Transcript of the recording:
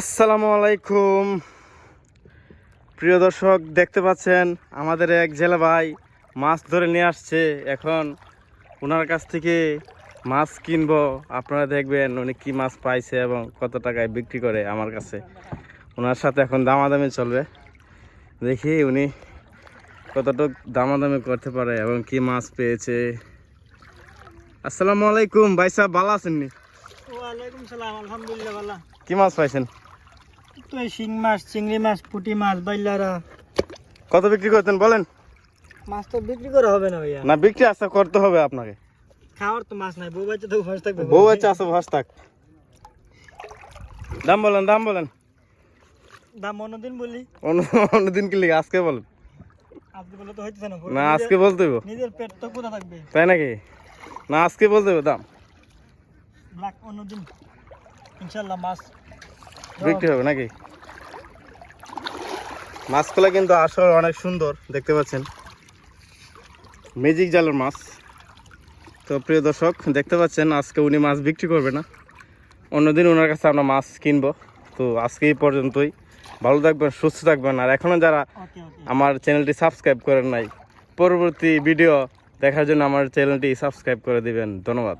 আসসালামু আলাইকুম। প্রিয় দর্শক দেখতে পাচ্ছেন আমাদের এক জেলা ভাই মাছ ধরে নিয়ে আসছে। এখন ওনার কাছ থেকে মাছ কিনবো। আপনারা দেখবেন উনি কি মাছ পাইছে এবং কত টাকায় বিক্রি করে আমার কাছে। ওনার সাথে এখন দামাদামি চলবে। দেখি উনি কতটুক দামাদামি করতে পারে এবং কি মাছ পেয়েছে। আসসালামু আলাইকুম। ভাই সাহেব ভালো আছেন নি? ওয়ালাইকুম সালাম আলহামদুলিল্লাহ ভালো। কি মাছ পাইছেন? তো শিং মাছ চিংড়ি মাছ পুঁটি মাছ বাইলারা। কত বিক্রি করতেন বলেন? মাছ তো বিক্রি করা হবে না ভাইয়া। না বিক্রি আশা করতে হবে আপনাকে। খাওয়ার তো মাছ নাই বউ বাচ্চা তো ফার্স্ট থাকবে। বউ আছে আসো ভাস থাক। দাম বলেন দাম বলেন। দাম অন্যদিন বলি। অন্য অন্যদিন কি লিখে আজকে বলেন। আজকে বলে তো হইতেছে না না আজকে বলতে হইব। নিজের পেট তো কোথা থাকবে। তাই নাকি? না আজকে বলতে হইব দাম। ব্ল্যাক অন্যদিন। ইনশাল্লাহ মাছ বিক্রি হবে নাকি? মাছগুলো কিন্তু আসলে অনেক সুন্দর দেখতে পাচ্ছেন। ম্যাজিক জালের মাছ। তো প্রিয় দর্শক দেখতে পাচ্ছেন আজকে উনি মাছ বিক্রি করবে না। অন্যদিন ওনার কাছে আমরা মাছ কিনবো। তো আজকে এই পর্যন্তই। ভালো থাকবেন সুস্থ থাকবেন। আর এখনও যারা আমার চ্যানেলটি সাবস্ক্রাইব করেন নাই পরবর্তী ভিডিও দেখার জন্য আমার চ্যানেলটি সাবস্ক্রাইব করে দিবেন। ধন্যবাদ।